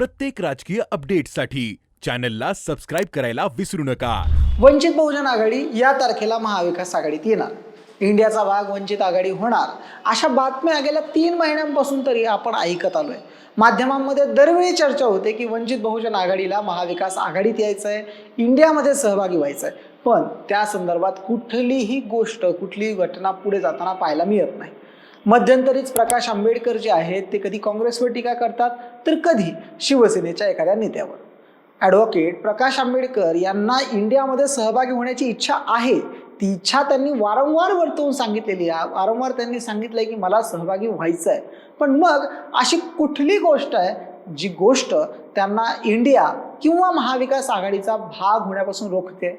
प्रत्येक राजकीय अपडेटसाठी चॅनलला सबस्क्राईब करायला विसरू नका. वंचित बहुजन आघाडी या तारखेला महाविकास आघाडीत येणार. इंडियाचा भाग वंचित आघाडी होणार. अशा बातम्या गेल्या तीन महिन्यांपासून तरी आपण ऐकत आलोय. माध्यमांमध्ये दरवेळी चर्चा होते की वंचित बहुजन आघाडीला महाविकास आघाडीत यायचं आहे इंडियामध्ये सहभागी व्हायचं आहे पण त्या संदर्भात कुठलीही गोष्ट कुठलीही घटना पुढे जाताना पाहायला मिळत नाही. मध्यंतरीच प्रकाश आंबेडकर जे आहेत ते कधी काँग्रेसवर टीका करतात तर कधी शिवसेनेच्या एखाद्या नेत्यावर. ॲडव्होकेट प्रकाश आंबेडकर यांना इंडियामध्ये सहभागी होण्याची इच्छा आहे. ती इच्छा त्यांनी वारंवार वर्तवून सांगितलेली आहे. वारंवार त्यांनी सांगितलंय की मला सहभागी व्हायचं आहे पण मग अशी कुठली गोष्ट आहे जी गोष्ट त्यांना इंडिया किंवा महाविकास आघाडीचा भाग होण्यापासून रोखते?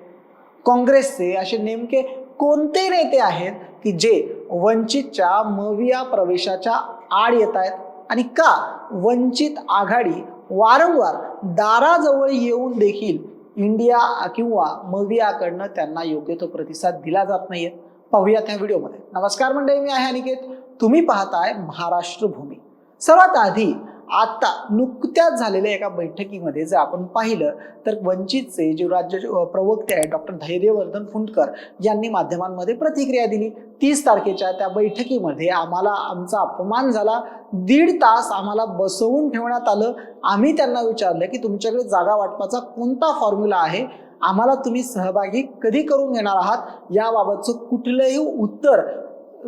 काँग्रेसचे असे नेमके कोणते नेते आहेत की जे वंचितच्या मविया प्रवेशाच्या आड येत आहेत आणि का वंचित आघाडी वारंवार दाराजवळ येऊन देखील इंडिया किंवा मवियाकडनं त्यांना योग्य तो प्रतिसाद दिला जात नाहीये. पाहूया त्या व्हिडिओमध्ये. नमस्कार मंडळी मी आहे अनिकेत. तुम्ही पाहताय महाराष्ट्र भूमी. सर्वात आधी आता नुकत्याच झालेल्या एका बैठकीमध्ये जर आपण पाहिलं तर वंचितचे जे राज्य प्रवक्ते आहेत डॉक्टर धैर्यवर्धन फुंडकर यांनी माध्यमांमध्ये प्रतिक्रिया दिली. तीस तारखेच्या त्या बैठकीमध्ये आम्हाला आमचा अपमान झाला. दीड तास आम्हाला बसवून ठेवण्यात आलं. आम्ही त्यांना विचारलं की तुमच्याकडे जागा वाटपाचा कोणता फॉर्म्युला आहे? आम्हाला तुम्ही सहभागी कधी करून घेणार आहात? याबाबतचं कुठलंही उत्तर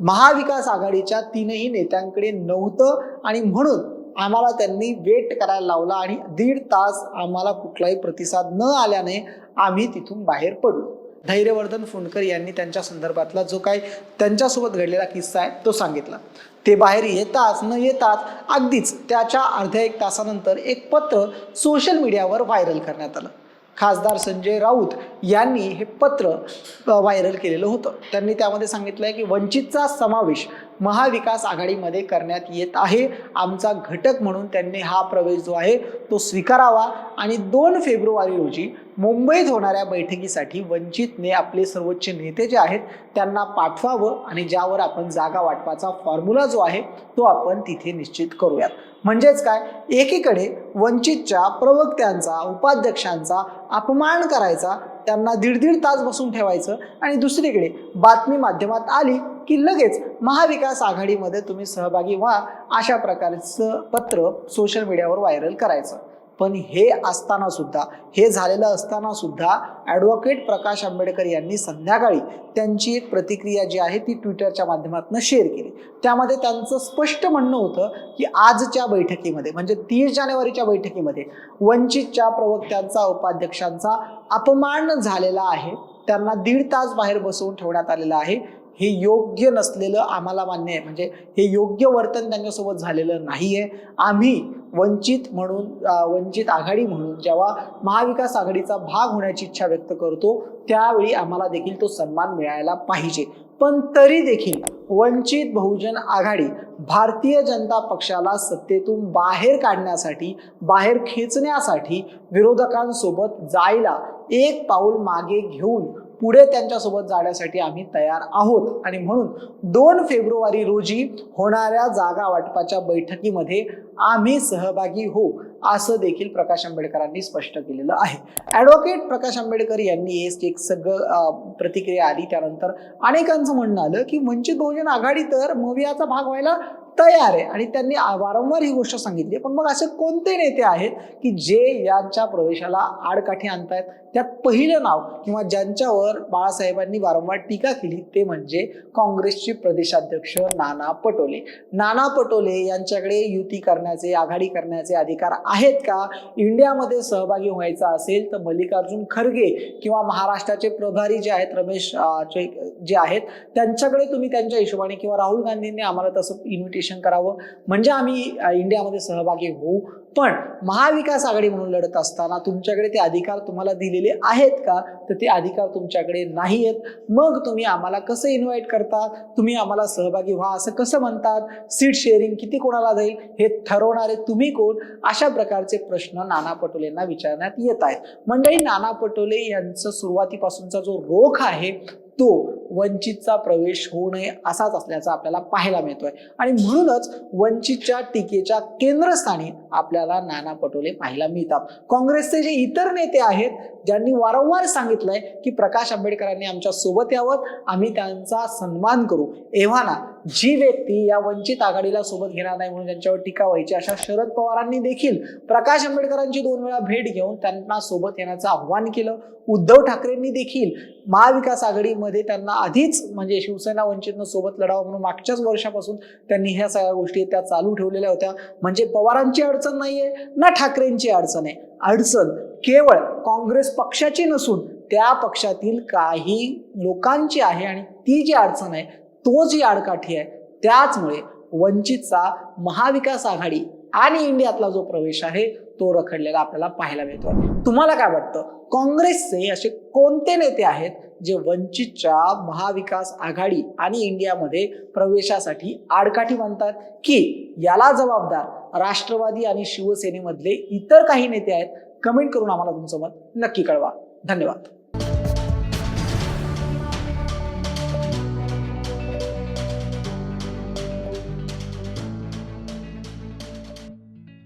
महाविकास आघाडीच्या तीनही नेत्यांकडे नव्हतं. आणि म्हणून आम्हाला त्यांनी वेट करायला लावला आणि दीड तास आम्हाला कुठलाही प्रतिसाद न आल्याने आम्ही तिथून बाहेर पडलो धैर्यवर्धन फुंडकर यांनी त्यांच्या संदर्भातला जो काही त्यांच्यासोबत घडलेला किस्सा आहे तो सांगितला. ते बाहेर येताच न येताच अगदीच त्याच्या अर्ध्या एक तासानंतर एक पत्र सोशल मीडियावर व्हायरल करण्यात आलं. खासदार संजय राऊत यांनी हे पत्र व्हायरल केलेलं होतं. त्यांनी त्यामध्ये सांगितलं आहे की वंचितचा समावेश महाविकास आघाडीमध्ये करण्यात येत आहे. आमचा घटक म्हणून त्यांनी हा प्रवेश जो आहे तो स्वीकारावा. आणि दोन फेब्रुवारी रोजी मुंबईत होणाऱ्या बैठकीसाठी वंचितने आपले सर्वोच्च नेते जे आहेत त्यांना पाठवावं आणि ज्यावर आपण जागा वाटपाचा फॉर्म्युला जो आहे तो आपण तिथे निश्चित करूयात. म्हणजेच काय? एकीकडे वंचितच्या प्रवक्त्यांचा उपाध्यक्षांचा अपमान करायचा त्यांना दीड दीड तास बसून ठेवायचं. आणि दुसरीकडे बातमी माध्यमात आली की लगेच महाविकास आघाडीमध्ये तुम्ही सहभागी व्हा अशा प्रकारचं पत्र सोशल मीडियावर व्हायरल करायचं. पण हे असताना सुद्धा हे झालेलं असताना सुद्धा ॲडव्होकेट प्रकाश आंबेडकर यांनी संध्याकाळी त्यांची एक प्रतिक्रिया जी आहे ती ट्विटरच्या माध्यमातून शेअर केली. त्यामध्ये त्यांचं स्पष्ट म्हणणं होतं की आजच्या बैठकीमध्ये म्हणजे तीस जानेवारीच्या बैठकीमध्ये वंचितच्या प्रवक्त्यांचा उपाध्यक्षांचा अपमान झालेला आहे. त्यांना दीड तास बाहेर बसवून ठेवण्यात आलेलं आहे. हे योग्य नसलेलं आम्हाला मान्य आहे. म्हणजे हे योग्य वर्तन त्यांच्यासोबत झालेलं नाही आहे आम्ही वंचित म्हणून वंचित आघाडी म्हणून जेव्हा महाविकास आघाडीचा भाग होण्याची इच्छा व्यक्त करतो त्यावेळी आम्हाला देखील तो सन्मान मिळायला पाहिजे. पण तरी देखील वंचित बहुजन आघाडी भारतीय जनता पक्षाला सत्तेतून बाहेर काढण्यासाठी बाहेर खेचण्यासाठी विरोधकांसोबत जायला एक पाऊल मागे घेऊन पुढे त्यांच्यासोबत जाण्यासाठी आम्ही तयार आहोत. आणि म्हणून दोन फेब्रुवारी रोजी होणाऱ्या जागा वाटपाच्या बैठकीमध्ये आम्ही सहभागी हो असं देखील प्रकाश आंबेडकरांनी स्पष्ट केलेलं आहे. ॲडव्होकेट प्रकाश आंबेडकर यांनी एक एक सगळं प्रतिक्रिया आली. त्यानंतर अनेकांचं म्हणणं आलं की वंचित बहुजन आघाडी तर मवियाचा भाग व्हायला तयार आहे. आणि त्यांनी वारंवार ही गोष्ट सांगितली. पण मग असे कोणते नेते आहेत की जे यांच्या प्रवेशाला आडकाठी आणतायत? त्यात पहिलं नाव किंवा ज्यांच्यावर बाळासाहेबांनी वारंवार टीका केली ते म्हणजे काँग्रेसचे प्रदेशाध्यक्ष नाना पटोले. नाना पटोले यांच्याकडे युती करण्याचे आघाडी करण्याचे अधिकार आहेत का? इंडियामध्ये सहभागी व्हायचा असेल तर मल्लिकार्जुन खरगे किंवा महाराष्ट्राचे प्रभारी जे आहेत रमेश चे- जे आहेत त्यांच्याकडे तुम्ही त्यांच्या हिशोबाने किंवा राहुल गांधींनी आम्हाला तसं इन्व्हिटेशन करावं. म्हणजे आम्ही इंडियामध्ये सहभागी होऊ. पण महाविकास आघाडी म्हणून लढत असताना तुमच्याकडे ते अधिकार तुम्हाला दिलेले आहेत का? तर ते अधिकार तुमच्याकडे नाही आहेत मग तुम्ही आम्हाला कसं इन्व्हाइट करता तुम्ही आम्हाला सहभागी व्हा असं कसं म्हणतात? सीट शेअरिंग किती कोणाला जाईल? हे ठरवणारे तुम्ही कोण? अशा प्रकारचे प्रश्न नाना पटोलेंना विचारण्यात येत आहेत. मंडळी नाना पटोले यांचं सुरुवातीपासूनचा जो रोख आहे तो वंचितचा प्रवेश होऊ नये असाच असल्याचा आपल्याला पाहायला मिळतोय. आणि म्हणूनच वंचितच्या टीकेच्या केंद्रस्थानी आपल्याला नाना पटोले पाहायला मिळतात. काँग्रेसचे जे इतर नेते आहेत ज्यांनी वारंवार सांगितलंय की प्रकाश आंबेडकरांनी आमच्यासोबत यावं आम्ही त्यांचा सन्मान करू. एव्हाना जी व्यक्ती या वंचित आघाडीला सोबत घेणार नाही म्हणून त्यांच्यावर टीका व्हायची अशा शरद पवारांनी देखील प्रकाश आंबेडकरांची दोन वेळा भेट घेऊन त्यांना सोबत येण्याचं आव्हान केलं. उद्धव ठाकरेंनी देखील महाविकास आघाडीमध्ये त्यांना आधीच म्हणजे शिवसेना वंचितनं सोबत लढावं म्हणून मागच्याच वर्षापासून त्यांनी ह्या सगळ्या गोष्टी त्या चालू ठेवलेल्या होत्या. म्हणजे पवारांची अडचण नाहीये ना ठाकरेंची अडचण आहे. अडचण केवळ काँग्रेस पक्षाची नसून त्या पक्षातील काही लोकांची आहे आणि ती जी अडचण आहे तो जी आडकाठी आहे त्याचमुळे वंचितचा महाविकास आघाडी आणि इंडियातला जो प्रवेश आहे तो रखडलेला आपल्याला पाहायला मिळतोय तुम्हाला काय वाटतं? काँग्रेसचे असे कोणते नेते आहेत जे वंचितच्या महाविकास आघाडी आणि इंडियामध्ये प्रवेशासाठी आडकाठी मानतात? की याला जबाबदार राष्ट्रवादी आणि शिवसेनेमधले इतर काही नेते आहेत? कमेंट करून आम्हाला तुमचं मत नक्की कळवा. धन्यवाद.